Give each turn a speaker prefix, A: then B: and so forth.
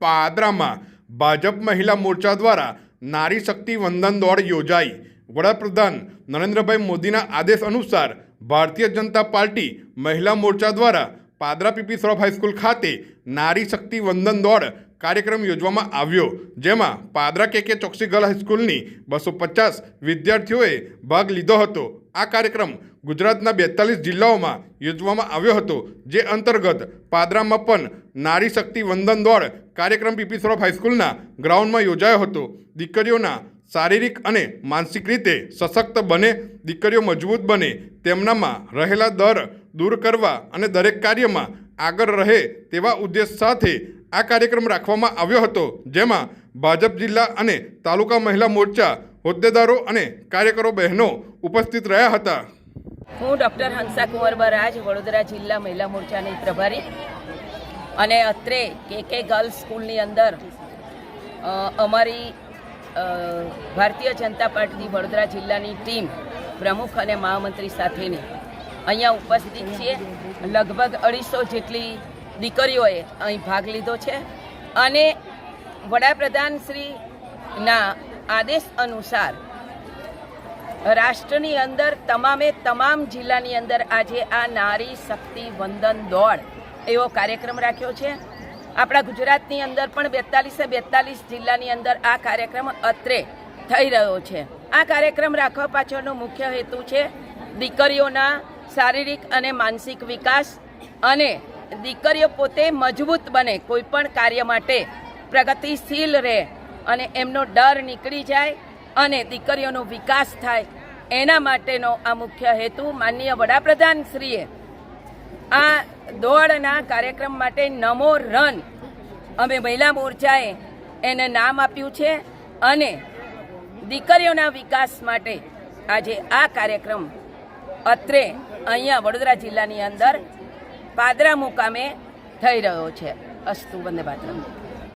A: પાદરામાં ભાજપ મહિલા મોરચા દ્વારા નારી શક્તિ વંદન દોડ યોજાઈ. વડાપ્રધાન નરેન્દ્રભાઈ મોદીના આદેશ અનુસાર ભારતીય જનતા પાર્ટી મહિલા મોરચા દ્વારા પાદરા પીપી શ્રોફ હાઈસ્કૂલ ખાતે નારી શક્તિ વંદન દોડ કાર્યક્રમ યોજવામાં આવ્યો, જેમાં પાદરા કે ચોકસી ગર્લ હાઈસ્કૂલની બસો પચાસ વિદ્યાર્થીઓએ ભાગ લીધો હતો. આ કાર્યક્રમ ગુજરાતના બેતાલીસ જિલ્લાઓમાં યોજવામાં આવ્યો હતો, જે અંતર્ગત પાદરામાં પણ નારી શક્તિ વંદન દોડ કાર્યક્રમ પીપી શ્રોફ હાઈસ્કૂલના ગ્રાઉન્ડમાં યોજાયો હતો. દીકરીઓના શારીરિક અને માનસિક રીતે સશક્ત બને, દીકરીઓ મજબૂત બને, તેમનામાં રહેલા દર દૂર કરવા અને દરેક કાર્યમાં આગળ રહે તેવા ઉદ્દેશ સાથે આ કાર્યક્રમ રાખવામાં આવ્યો હતો, જેમાં ભાજપ જિલ્લા અને તાલુકા મહિલા મોરચા હોદ્દેદારો અને કાર્યકરો બહેનો ઉપસ્થિત રહ્યા હતા.
B: હું ડૉક્ટર હંસા કુંવર બરાજ, વડોદરા જિલ્લા મહિલા મોરચાની પ્રભારી. અને અત્રે કે કે ગર્લ્સ સ્કૂલની અંદર અમારી ભારતીય જનતા પાર્ટી વડોદરા જિલ્લાની ટીમ પ્રમુખ અને મહામંત્રી સાથેની અહીંયા ઉપસ્થિત છીએ. લગભગ અઢીસો જેટલી દીકરીઓએ અહીં ભાગ લીધો છે. અને વડાપ્રધાન શ્રીના આદેશ અનુસાર રાષ્ટ્રની અંદર તમામે તમામ જિલ્લાની અંદર આજે આ નારી શક્તિ વંદન દોડ એવો કાર્યક્રમ રાખ્યો છે. આપણા ગુજરાતની અંદર પણ બેતાલીસે બેતાલીસ જિલ્લાની અંદર આ કાર્યક્રમ અત્રે થઈ રહ્યો છે. આ કાર્યક્રમ રાખવા પાછળનો મુખ્ય હેતુ છે દીકરીઓના શારીરિક અને માનસિક વિકાસ અને દીકરીઓ પોતે મજબૂત બને, કોઈ પણ કાર્ય માટે પ્રગતિશીલ રહે અને એમનો ડર નીકળી જાય અને દીકરીઓનો વિકાસ થાય. એના માટેનો આ મુખ્ય હેતુ માનનીય વડાપ્રધાન શ્રીએ આ દોડના કાર્યક્રમ માટે નમો રન. અમે મહિલા મોરચાએ એને નામ આપ્યું છે અને દીકરીઓના વિકાસ માટે આજે આ કાર્યક્રમ અત્રે અહીંયા વડોદરા જિલ્લાની અંદર પાદરા મુકામે થઈ રહ્યો છે. અસ્તુ વંદે માતરમ.